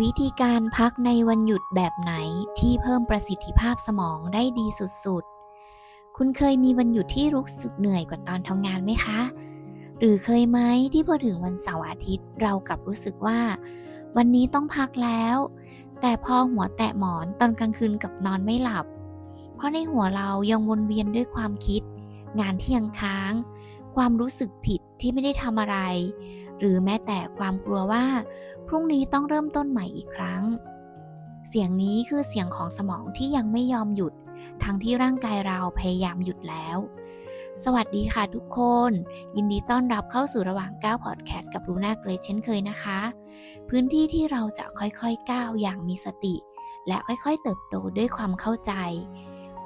วิธีการพักในวันหยุดแบบไหนที่เพิ่มประสิทธิภาพสมองได้ดีสุดๆ คุณเคยมีวันหยุดที่รู้สึกเหนื่อยกว่าตอนทำงานไหมคะ หรือเคยไหมที่พอถึงวันเสาร์อาทิตย์เรากลับรู้สึกว่า วันนี้ต้องพักแล้ว แต่พอหัวแตะหมอนตอนกลางคืนกับนอนไม่หลับ เพราะในหัวเรายังวนเวียนด้วยความคิด งานที่ยังค้าง ความรู้สึกผิด ที่ไม่ได้ทำอะไร หรือแม้แต่ความกลัวว่า พรุ่งนี้ต้องเริ่มต้นใหม่อีกครั้ง เสียงนี้คือเสียงของสมองที่ยังไม่ยอมหยุด ทั้งที่ร่างกายเราพยายามหยุดแล้ว สวัสดีค่ะทุกคน ยินดีต้อนรับเข้าสู่ระหว่างก้าวพอดแคสต์กับลูน่าเกรเช่นเคยนะคะ พื้นที่ที่เราจะค่อยๆก้าวอย่างมีสติ และค่อยๆ เติบโตด้วยความเข้าใจ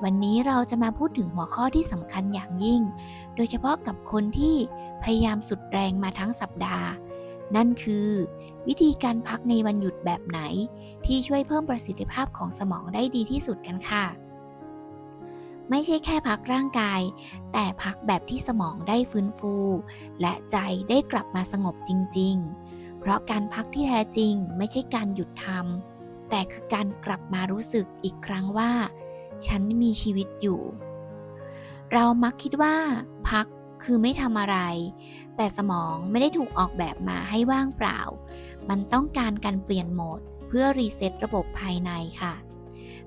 วันนี้เราจะมาพูดถึงหัวข้อที่สำคัญอย่างยิ่ง โดยเฉพาะกับคนที่ พยายามสุดแรงมาทั้งสัปดาห์ นั่นคือ วิธีการพักในวันหยุดแบบไหน ที่ช่วยเพิ่มประสิทธิภาพของสมองได้ดีที่สุดกันค่ะ ไม่ใช่แค่พักร่างกาย แต่พักแบบที่สมองได้ฟื้นฟู และใจได้กลับมาสงบจริง ๆ เพราะการพักที่แท้จริง ไม่ใช่การหยุดทำแต่คือการกลับมารู้สึกอีกครั้งว่า ฉันมีชีวิตอยู่เรามักคิดว่า พัก คือไม่ทำอะไร แต่สมองไม่ได้ถูกออกแบบมาให้ว่างเปล่า มันต้องการการเปลี่ยนโหมด เพื่อรีเซ็ตระบบภายในค่ะ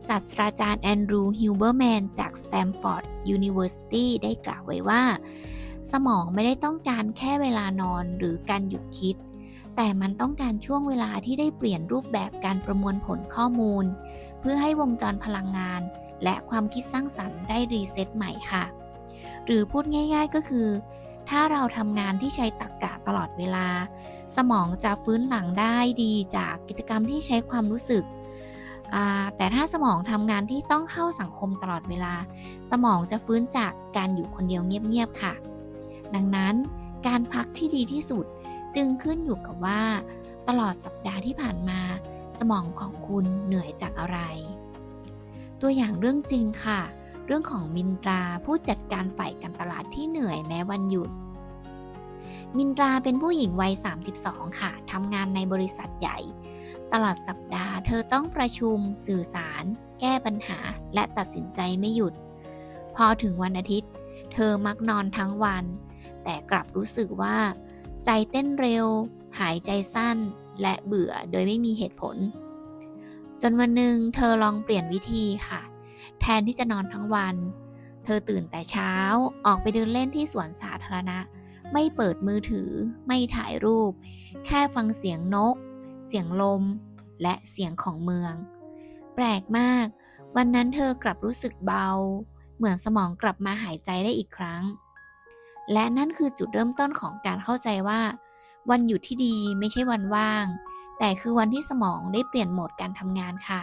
ศาสตราจารย์แอนดรูฮิวเบอร์แมนจาก Stanford University ได้กล่าวไว้ว่า สมองไม่ได้ต้องการแค่เวลานอนหรือการหยุดคิด แต่มันต้องการช่วงเวลาที่ได้เปลี่ยนรูปแบบการประมวลผลข้อมูล เพื่อให้วงจรพลังงาน และความคิดสร้างสรรค์ได้รีเซ็ตใหม่ค่ะ หรือพูดง่าย ๆก็คือ ถ้าเราทำงานที่ใช้ตรรกกะตลอดเวลา สมองจะฟื้นหลังได้ดีจากกิจกรรมที่ใช้ความรู้สึก แต่ถ้าสมองทำงานที่ต้องเข้าสังคมตลอดเวลา สมองจะฟื้นจากการอยู่คนเดียวเงียบๆค่ะ ดังนั้นการพักที่ดีที่สุดจึงขึ้นอยู่กับว่า ตลอดสัปดาห์ที่ผ่านมา สมองของคุณเหนื่อยจากอะไร ตัวอย่างเรื่องจริงค่ะ เรื่องของมินตราผู้จัดการฝ่ายการตลาดที่เหนื่อยแม้วันหยุด มินตราเป็นผู้หญิงวัย 32 ค่ะทำงานในบริษัทใหญ่ ตลอดสัปดาห์เธอต้องประชุม สื่อสาร แก้ปัญหา และตัดสินใจไม่หยุด พอถึงวันอาทิตย์ เธอมักนอนทั้งวัน แต่กลับรู้สึกว่า ใจเต้นเร็ว หายใจสั้น และเบื่อโดยไม่มีเหตุผล จนวันหนึ่งเธอลองเปลี่ยนวิธีค่ะ แทนที่จะนอนทั้งวัน เธอตื่นแต่เช้าออกไปเดินเล่นที่สวนสาธารณะ ไม่เปิดมือถือ ไม่ถ่ายรูป แค่ฟังเสียงนก เสียงลม และเสียงของเมือง แปลกมาก วันนั้นเธอกลับรู้สึกเบา เหมือนสมองกลับมาหายใจได้อีกครั้ง และนั่นคือจุดเริ่มต้นของการเข้าใจว่า วันหยุดที่ดีไม่ใช่วันว่าง แต่คือวันที่สมองได้เปลี่ยนโหมดการทำงานค่ะ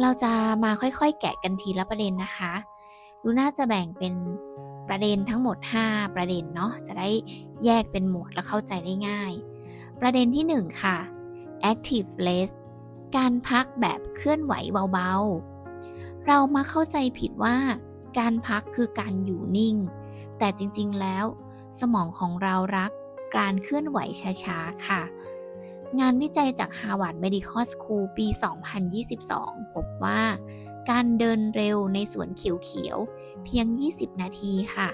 เราจะมาค่อยๆ แกะกันทีละประเด็นนะคะดูน่าจะแบ่งเป็นประเด็นทั้งหมด 5 ประเด็นเนาะจะได้แยกเป็นหมวดและเข้าใจได้ง่าย ประเด็นที่ 1 ค่ะ active rest การพักแบบเคลื่อนไหวเบาๆ เรามาเข้าใจผิดว่า การพักคือการอยู่นิ่ง แต่จริงๆแล้ว สมองของเรารักการเคลื่อนไหวช้าๆค่ะ งานวิจัยจาก Harvard Medical School ปี 2022 พบว่าการเดินเร็วในสวนเขียวๆ เพียง 20 นาทีค่ะ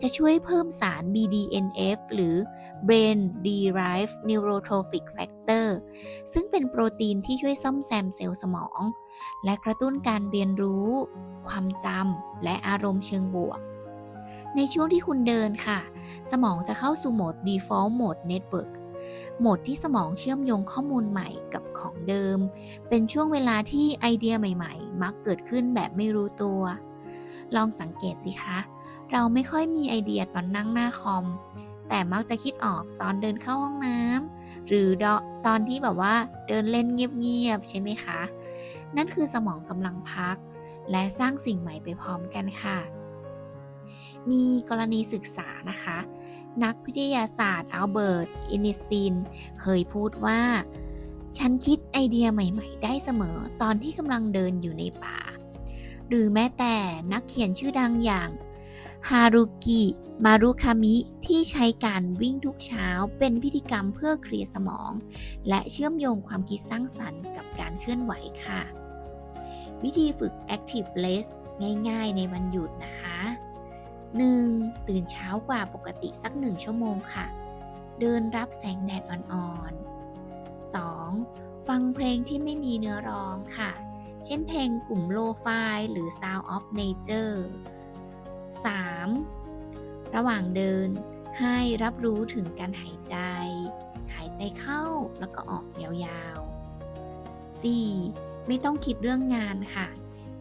จะช่วยเพิ่มสาร BDNF หรือ Brain Derived Neurotrophic Factor ซึ่งเป็นโปรตีนที่ช่วยซ่อมแซมเซลล์สมอง และกระตุ้นการเรียนรู้ ความจำและอารมณ์เชิงบวก ในช่วงที่คุณเดินค่ะ สมองจะเข้าสู่โหมด Default Mode Network โหมดที่สมองเชื่อมโยงข้อมูลใหม่กับของเดิม เป็นช่วงเวลาที่ไอเดียใหม่ ๆ มักเกิดขึ้นแบบไม่รู้ตัว ลองสังเกตสิคะ เราไม่ค่อยมีไอเดียตอนนั่งหน้าคอม แต่มักจะคิดออกตอนเดินเข้าห้องน้ำหรือตอนที่แบบว่าเดินเล่นเงียบๆใช่ไหมคะ นั่นคือสมองกำลังพัก และสร้างสิ่งใหม่ไปพร้อมกันค่ะ มีกรณีศึกษานะคะ นักวิทยาศาสตร์อัลเบิร์ต อินิสติน เคยพูดว่า ฉันคิดไอเดียใหม่ ๆ ได้เสมอตอนที่กำลังเดินอยู่ในป่า หรือแม้แต่นักเขียนชื่อดังอย่างฮารุกิ มารุคามิ ที่ใช้การวิ่งทุกเช้าเป็นพิธีกรรมเพื่อเคลียร์สมอง และเชื่อมโยงความคิดสร้างสรรค์กับการเคลื่อนไหวค่ะ วิธีฝึก Active Rest ง่ายๆในวันหยุดนะคะ 1. ตื่นเช้ากว่าปกติสักหนึ่งชั่วโมงค่ะ เดินรับแสงแดดอ่อนๆ 2. ฟังเพลงที่ไม่มีเนื้อร้องค่ะ เช่นเพลงกลุ่มโลฟายหรือ Sound of Nature 3. ระหว่างเดินให้รับรู้ถึงการหายใจ หายใจเข้าแล้วก็ออกยาวๆ 4. ไม่ต้องคิดเรื่องงานค่ะ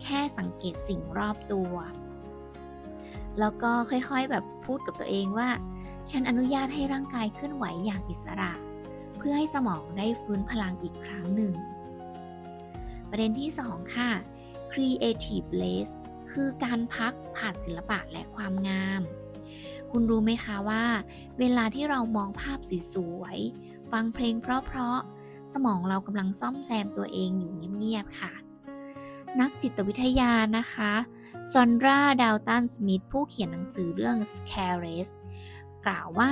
แค่สังเกตสิ่งรอบตัว แล้วก็ค่อยๆแบบพูดกับตัวเองว่า ฉันอนุญาตให้ร่างกายเคลื่อนไหวอย่างอิสระ เพื่อให้สมองได้ฟื้นพลังอีกครั้งหนึ่ง ประเด็นที่ 2 ค่ะ creative rest คือการพักผ่านศิลปะและความงาม คุณรู้ไหมคะว่า เวลาที่เรามองภาพสวยๆฟังเพลงเพราะๆสมองเรากำลังซ่อมแซมตัวเองอยู่เงียบๆค่ะ นักจิตวิทยานะคะซอนราดาวตันสมิธผู้เขียนหนังสือเรื่อง Scares กล่าวว่า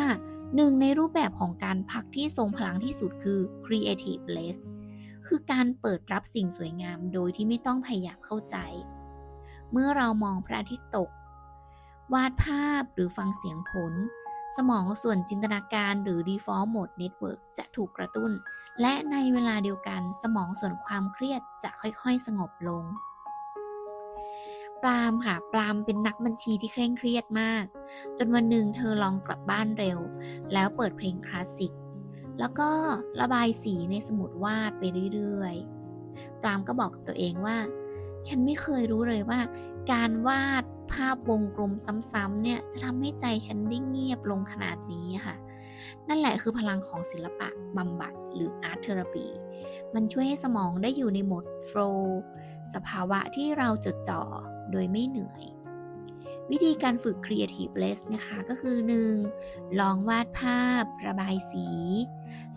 หนึ่งในรูปแบบของการพักที่ทรงพลังที่สุดคือ creative rest คือการเปิดรับสิ่งสวยงามโดยที่ไม่ต้องพยายามเข้าใจ เมื่อเรามองพระอาทิตย์ตก วาดภาพหรือฟังเสียงผล สมองส่วนจินตนาการหรือ default mode network จะถูกกระตุ้น และในเวลาเดียวกันสมองส่วนความเครียดจะค่อยๆ สงบลงปลามค่ะปลามเป็นนักบัญชีที่เคร่งเครียดมาก จนวันหนึ่งเธอลองกลับบ้านเร็ว แล้วเปิดเพลงคลาสสิก แล้วก็ระบายสีในสมุดวาดไปเรื่อยๆปลามก็บอกกับตัวเองว่า ฉันไม่เคยรู้เลยว่า การวาดภาพวงกลมซ้ำๆเนี่ยจะทำให้ใจฉันได้เงียบลงขนาดนี้ค่ะ นั่นแหละคือพลังของศิลปะบำบัดหรือ Art Therapy มันช่วยให้สมองได้อยู่ในโหมด flow สภาวะที่เราจดจ่อโดยไม่เหนื่อย วิธีการฝึก Creative Rest นะคะก็คือ 1. ลองวาดภาพ ระบายสี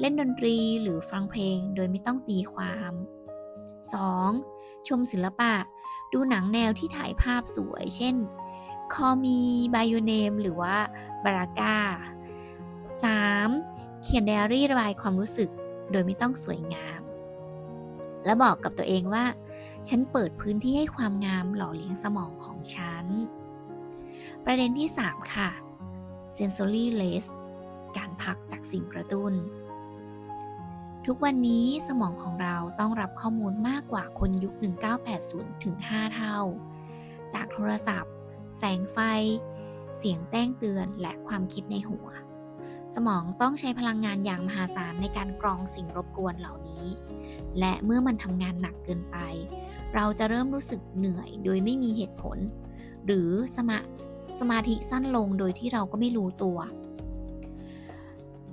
เล่นดนตรีหรือฟังเพลงโดยไม่ต้องตีความ 2. ชมศิลปะ ดูหนังแนวที่ถ่ายภาพสวย เช่น Call Me by Your Name หรือว่า Baraka 3. เขียนไดอารี่ระบายความรู้สึกโดยไม่ต้องสวยงาม และบอกกับตัวเองว่า ฉันเปิดพื้นที่ให้ความงามหล่อเลี้ยงสมองของฉัน ประเด็นที่ 3 ค่ะ sensory rest การพักจากสิ่งกระตุ้น ทุกวันนี้สมองของเราต้องรับข้อมูลมากกว่าคนยุค 1980 ถึง 5 เท่า จากโทรศัพท์ แสงไฟ เสียงแจ้งเตือนและความคิดในหัว สมองต้องใช้พลังงานอย่างมหาศาลในการกรองสิ่งรบกวนเหล่านี้ และเมื่อมันทำงานหนักเกินไป เราจะเริ่มรู้สึกเหนื่อยโดยไม่มีเหตุผล หรือสมาสมาธิสั้นลงโดยที่เราก็ไม่รู้ตัว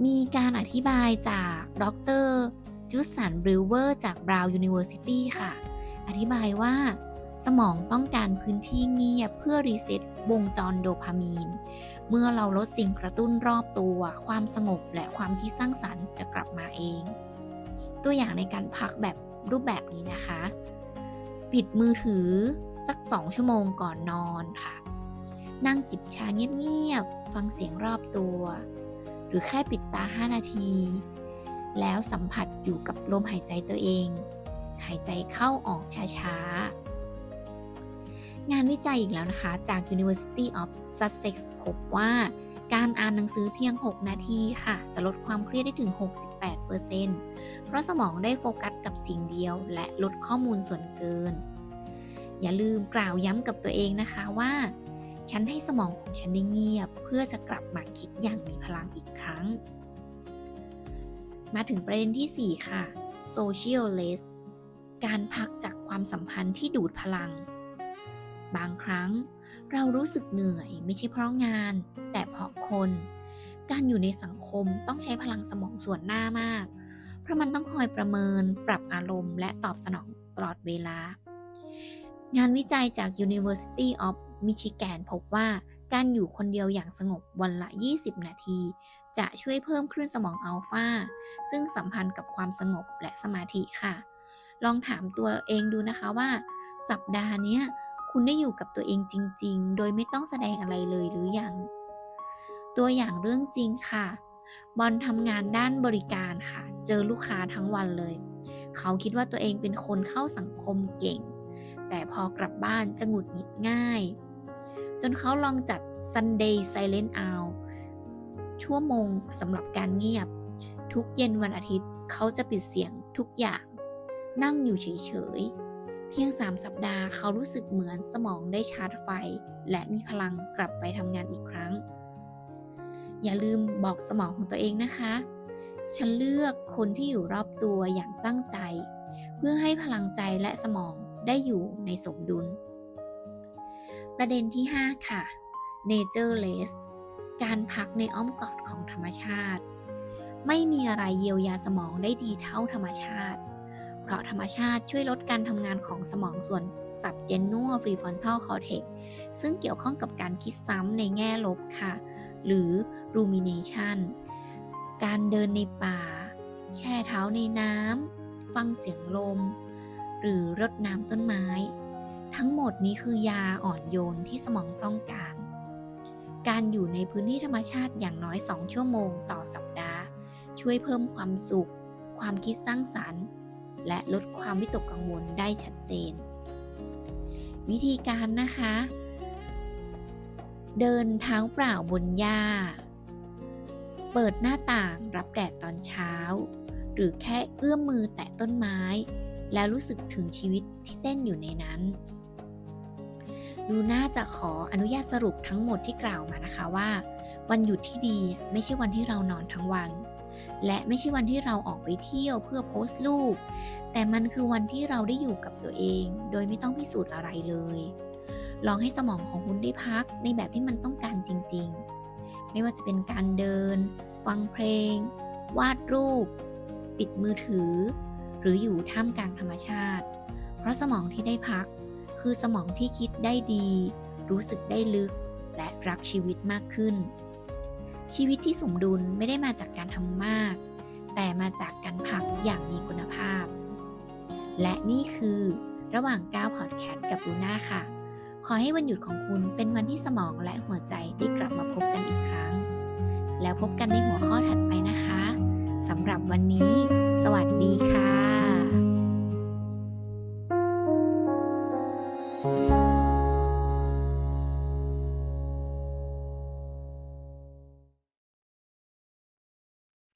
มีการอธิบายจากดรจูสันบริวเวอร์จาก Brown University ค่ะ อธิบายว่าสมองต้องการพื้นที่เงียบเพื่อรีเซ็ตวงจรโดพามีน เมื่อเราลดสิ่งกระตุ้นรอบตัว ความสงบและความคิดสร้างสรรค์จะกลับมาเอง ตัวอย่างในการพักแบบรูปแบบนี้นะคะ ปิดมือถือสักสองชั่วโมงก่อนนอนค่ะ นั่งจิบชาเงียบๆ ฟังเสียงรอบตัว รือแค่ปิดตา 5 นาที แล้วสัมผัสอยู่กับลมหายใจตัวเอง หายใจเข้าออกช้าๆ งานวิจัยอีกแล้วนะคะ จาก University of Sussex พบว่าการอ่านหนังสือเพียง 6 นาทีค่ะ จะลดความเครียดได้ถึง 68%เพราะสมองได้โฟกัสกับสิ่งเดียวและลดข้อมูลส่วนเกิน อย่าลืมกล่าวย้ำกับตัวเองนะคะว่า ฉันให้สมองของฉันได้เงียบ เพื่อจะกลับมาคิดอย่างมีพลังอีกครั้ง มาถึงประเด็นที่ 4 ค่ะ social rest การพักจากความสัมพันธ์ที่ดูดพลัง บางครั้งเรารู้สึกเหนื่อยไม่ใช่เพราะงาน แต่เพราะคน การอยู่ในสังคมต้องใช้พลังสมองส่วนหน้ามาก เพราะมันต้องคอยประเมิน ปรับอารมณ์ และตอบสนองตลอดเวลา งานวิจัยจาก University of Michigan พบว่าการอยู่คนเดียวอย่างสงบวันละ 20 นาที จะช่วยเพิ่มคลื่นสมองอัลฟาซึ่งสัมพันธ์กับความสงบและสมาธิค่ะ ลองถามตัวเองดูนะคะว่า สัปดาห์นี้คุณได้อยู่กับตัวเองจริง ๆ โดยไม่ต้องแสดงอะไรเลยหรือยัง ตัวอย่างเรื่องจริงค่ะ บอลทำงานด้านบริการค่ะ เจอลูกค้าทั้งวันเลย เขาคิดว่าตัวเองเป็นคนเข้าสังคมเก่ง แต่พอกลับบ้านจะหงุดหงิดง่าย จนเขาลองจัด Sunday Silent Hour ชั่วโมงสำหรับการเงียบ ทุกเย็นวันอาทิตย์เขาจะปิดเสียงทุกอย่าง นั่งอยู่เฉยๆ เพียง 3 สัปดาห์เขารู้สึกเหมือนสมองได้ชาร์จไฟ และมีพลังกลับไปทำงานอีกครั้ง อย่าลืมบอกสมองของตัวเองนะคะ ฉันเลือกคนที่อยู่รอบตัวอย่างตั้งใจ เพื่อให้พลังใจและสมองได้อยู่ในสมดุล ประเด็นที่ 5 ค่ะ Natureless การพักในอ้อมกอดของธรรมชาติ ไม่มีอะไรเยียวยาสมองได้ดีเท่าธรรมชาติ เพราะธรรมชาติช่วยลดการทำงานของสมองส่วน subgenual prefrontal cortex ซึ่งเกี่ยวข้องกับการคิดซ้ำในแง่ลบค่ะ หรือ rumination การเดินในป่า แช่เท้าในน้ำ ฟังเสียงลม หรือรดน้ำต้นไม้ ทั้งหมดนี้คือยาอ่อนโยนที่สมองต้องการ การอยู่ในพื้นที่ธรรมชาติอย่างน้อย 2 ชั่วโมงต่อสัปดาห์ ช่วยเพิ่มความสุข ความคิดสร้างสรรค์ และลดความวิตกกังวลได้ชัดเจน วิธีการนะคะ เดินเท้าเปล่าบนหญ้า เปิดหน้าต่างรับแดดตอนเช้า หรือแค่เอื้อมมือแตะต้นไม้แล้วรู้สึกถึงชีวิตที่เต้นอยู่ในนั้น ดูน่าจะขออนุญาตสรุปทั้งหมดที่กล่าวมานะคะว่า วันหยุดที่ดีไม่ใช่วันที่เรานอนทั้งวัน และไม่ใช่วันที่เราออกไปเที่ยวเพื่อโพสต์รูป แต่มันคือวันที่เราได้อยู่กับตัวเอง โดยไม่ต้องพิสูจน์อะไรเลย ลองให้สมองของคุณได้พักในแบบที่มันต้องการจริง ๆ ไม่ว่าจะเป็นการเดิน ฟังเพลง วาดรูป ปิดมือถือ หรืออยู่ท่ามกลางธรรมชาติ เพราะสมองที่ได้พัก คือสมองที่คิดได้ดี รู้สึกได้ลึก และรักชีวิตมากขึ้น ชีวิตที่สมดุลไม่ได้มาจากการทำมาก แต่มาจากการพักอย่างมีคุณภาพ และนี่คือระหว่างก้าวพอดแคสต์กับลูน่าค่ะ ขอให้วันหยุดของคุณเป็นวันที่สมองและหัวใจได้กลับมาพบกันอีกครั้ง แล้วพบกันในหัวข้อถัดไปนะคะสำหรับวันนี้ สวัสดีค่ะ